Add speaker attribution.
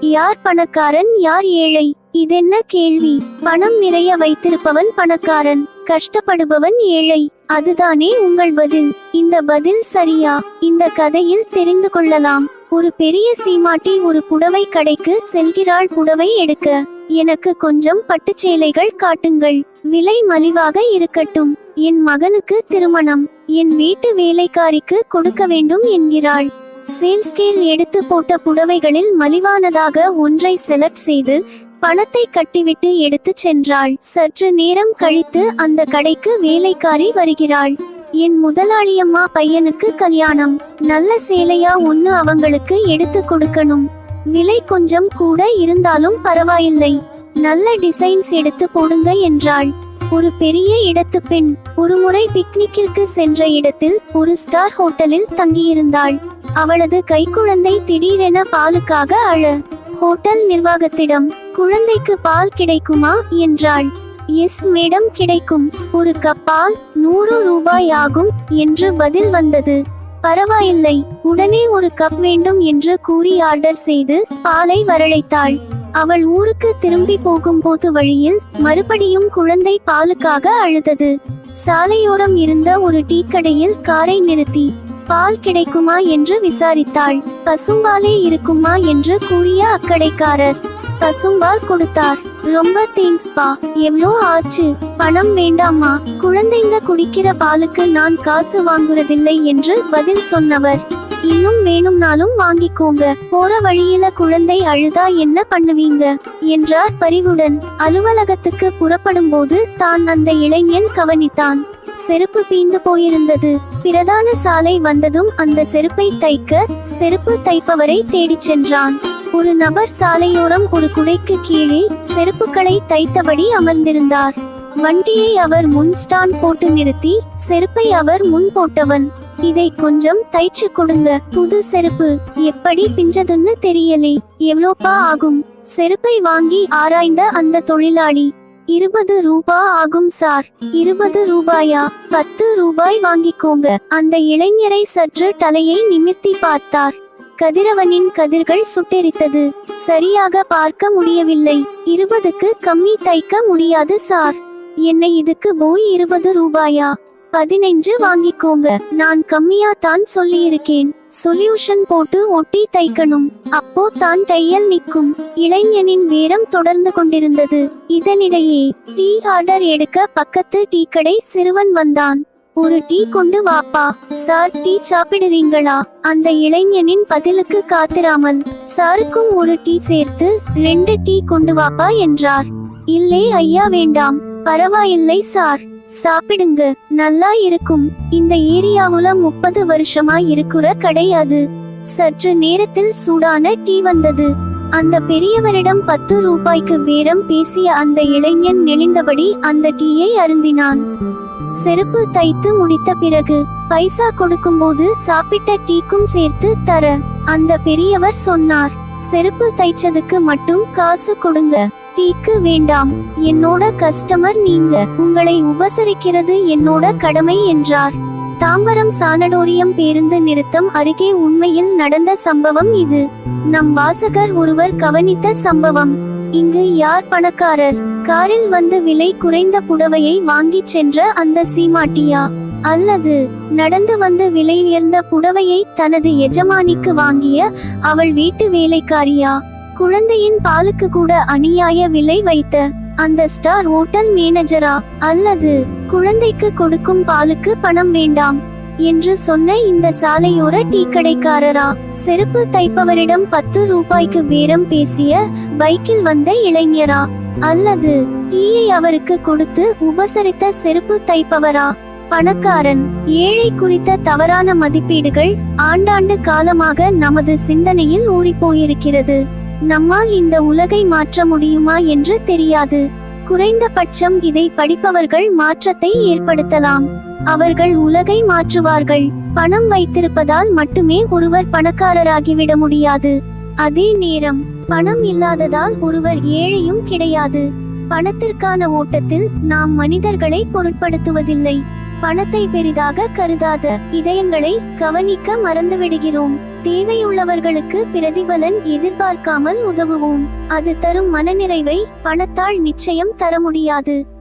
Speaker 1: யார் பணக்காரன்? யார் ஏழை? இதென்ன கேள்வி? பணம் நிறைய வைத்திருப்பவன் பணக்காரன். கஷ்டப்படுபவன் ஏழை. அதுதானே உங்கள் பதில். இந்த பதில் சரியா? இந்த கதையில் தெரிந்து கொள்ளலாம். ஒரு பெரிய சீமாட்டி ஒரு புடவை கடைக்கு செல்கிறாள். புடவை எடுக்க. எனக்கு கொஞ்சம் பட்டுச்சேலைகள் காட்டுங்கள். விலை மலிவாக இருக்கட்டும். என் மகனுக்கு திருமணம். என் வீட்டு வேலைக்காரிக்கு கொடுக்க வேண்டும் என்கிறாள். சேல்ஸ்கேல் எடுத்து போட்ட புடவைகளில் மலிவானதாக ஒன்றை செலக்ட் செய்து பணத்தை கட்டிவிட்டு எடுத்து சென்றாள். சற்று நேரம் கழித்து அந்த கடைக்கு வேலைக்காரி வருகிறாள். என் முதலாளியம்மா பையனுக்கு கல்யாணம். நல்ல சேலையா ஒன்னு அவங்களுக்கு எடுத்து கொடுக்கணும். விலை கொஞ்சம் கூட இருந்தாலும் பரவாயில்லை. நல்ல டிசைன்ஸ் எடுத்து போடுங்க என்றாள். ஒரு பெரிய இடத்து பெண். ஒருமுறை பிக்னிக்கிற்கு சென்ற இடத்தில் ஒரு ஸ்டார் ஹோட்டலில் தங்கியிருந்தாள். அவளது கைக்குழந்தை திடீரென பாலுக்காக அழ. ஹோட்டல் நிர்வாகத்திடம் குழந்தைக்கு பால் கிடைக்குமா? என்றாள். எஸ் மேடம் கிடைக்கும். ஒரு கப் பால் நூறு ரூபாய் ஆகும் என்று பதில் வந்தது. பரவாயில்லை உடனே ஒரு கப் வேண்டும் என்று கூறி ஆர்டர் செய்து பாலை வரழைத்தாள். அவள் ஊருக்கு திரும்பி போகும்போது வழியில் மறுபடியும் குழந்தை பாலுக்காக அழுதது. சாலையோரம் இருந்த ஒரு டீ கடையில் காரை நிறுத்தி. பால் கிடைக்குமா என்று விசாரித்தாள். பசும்பாலே இருக்குமா என்று கூறிய அக்கடைக்காரர். பசும்பால் கொடுத்தார். ரொம்ப தேங்க்ஸ் பா. எவ்வளோ ஆச்சு? பணம் வேண்டாமா? குழந்தைங்க குடிக்கிற பாலுக்கு நான் காசு வாங்குறதில்லை என்று பதில் சொன்னவர். இன்னும் வேணும்னாலும் வாங்கிக்கோங்க. போற வழியில குழந்தை அழுதா என்ன பண்ணுவீங்க? என்றார் பரிவுடன். அலுவலகத்துக்கு புறப்படும் போது தான் அந்த இளைஞன் கவனித்தான். செருப்பு பீந்து போயிருந்தது. பிரதான சாலை வந்ததும் அந்த செருப்பை தைக்க செருப்பு தைப்பவரை தேடிச் சென்றான். ஒரு நபர் சாலையோரம் ஒரு குடைக்கு கீழே செருப்புகளை தைத்தபடி அமர்ந்திருந்தார். வண்டியை அவர் முன் ஸ்டாண்ட் போட்டு நிறுத்தி செருப்பை அவர் முன் போட்டவன் இதை கொஞ்சம் தைச்சு கொடுங்க புது செருப்பு எப்படி பிஞ்சதுன்னு தெரியலே எவ்வளோப்பா ஆகும்? செருப்பை வாங்கி ஆராய்ந்த அந்த தொழிலாளி இருபது ரூபா ஆகும் சார். இருபது ரூபாயா? பத்து ரூபாய் வாங்கிக்கோங்க. அந்த இளைஞரை சற்று தலையை நிமிர்த்தி பார்த்தார். கதிரவனின் கதிர்கள் சுட்டெரித்தது. சரியாக பார்க்க முடியவில்லை. இருபதுக்கு கம்மி தைக்க முடியாது சார். என்னை இதுக்கு போய் இருபது ரூபாயா? பதினைஞ்சு வாங்கிக்கோங்க. நான் கம்மியா தான் சொல்லியிருக்கேன். சொல்யூஷன் போட்டு ஒட்டி தைக்கணும். அப்போ தான் தையல் நிற்கும். இளைஞனின் வேரம் தொடர்ந்து கொண்டிருந்தது. இதனிடையே டீ ஆர்டர் எடுக்க பக்கத்து டீ கடை சிறுவன் வந்தான். ஒரு டீ கொண்டு வாப்பா. சார் டீ சாப்பிடுறீங்களா? அந்த இளைஞனின் பதிலுக்கு காத்திராமல் சாருக்கும் ஒரு டீ சேர்த்து ரெண்டு டீ கொண்டு வாப்பா என்றார். இல்லை ஐயா வேண்டாம். பரவாயில்லை சார். சாப்பிடுங்க நல்லா இருக்கும். இந்த ஏரியாவுல முப்பது வருஷமா இருக்கிற கடை அது. சற்று நேரத்தில் சூடான டீ வந்தது. அந்த பெரியவரிடம் பத்து ரூபாய்க்கு பேரம் பேசிய அந்த இளைஞன் நெளிந்தபடி அந்த டீயை அருந்தினான். செருப்பு தைத்து முடித்த பிறகு பைசா கொடுக்கும்போது சாப்பிட்ட டீக்கும் சேர்த்து தர அந்த பெரியவர் சொன்னார் செருப்பு தைச்சதுக்கு மட்டும் காசு கொடுங்க. தீக்கு வேண்டாம். என்னோட கஸ்டமர் நீங்க. உங்களை உபசரிக்கிறது என்னோட கடமை என்றார். தாம்பரம் சானடோரியம் பேருந்து நிறுத்தம் அருகே உண்மையில் நடந்த சம்பவம் இது. நம் வாசகர் ஒருவர் கவனித்த சம்பவம். இங்கு யார் பணக்காரர்? காரில் வந்து விலை குறைந்த புடவையை வாங்கிச் சென்ற அந்த சீமாட்டியா? அல்லது நடந்து வந்து விலை உயர்ந்த புடவையை தனது எஜமானிக்கு வாங்கிய அவள் வீட்டு வேலைக்காரியா? குழந்தையின் பாலுக்கு கூட அநியாய விலை வைத்த அந்த ஸ்டார் ஹோட்டல் மேனேஜரா? அல்லது குழந்தைக்கு கொடுக்கும் பாலுக்கு பணம் வேண்டாம் என்று சொன்ன இந்த சாலையோர டீ கடைக்காரரா? செருப்பு தைப்பவரிடம் பத்து ரூபாய்க்கு பேரம் பேசிய பைக்கில் வந்த இளைஞரா? அல்லது டீயை அவருக்கு கொடுத்து உபசரித்த செருப்பு தைப்பவரா? பணக்காரன் ஏழை குறித்த தவறான மதிப்பீடுகள் ஆண்டாண்டு காலமாக நமது சிந்தனையில் ஊறிப்போயிருக்கிறது. நம்மால் இந்த உலகை மாற்ற முடியுமா என்று தெரியாது. குறைந்தபட்சம் இதை படிப்பவர்கள் மாற்றத்தை ஏற்படுத்தலாம். அவர்கள் உலகை மாற்றுவார்கள். பணம் வைத்திருப்பதால் மட்டுமே ஒருவர் பணக்காரராகிவிட முடியாது. அதே நேரம் பணம் இல்லாததால் ஒருவர் ஏழையும் கிடையாது. பணத்திற்கான ஓட்டத்தில் நாம் மனிதர்களை பொருட்படுத்துவதில்லை. பணத்தை பெரிதாக கருதாத இதயங்களை கவனிக்க மறந்துவிடுகிறோம். தேவையுள்ளவர்களுக்கு பிரதிபலன் எதிர்பார்க்காமல் உதவுவோம். அது தரும் மனநிறைவை பணத்தால் நிச்சயம் தர முடியாது.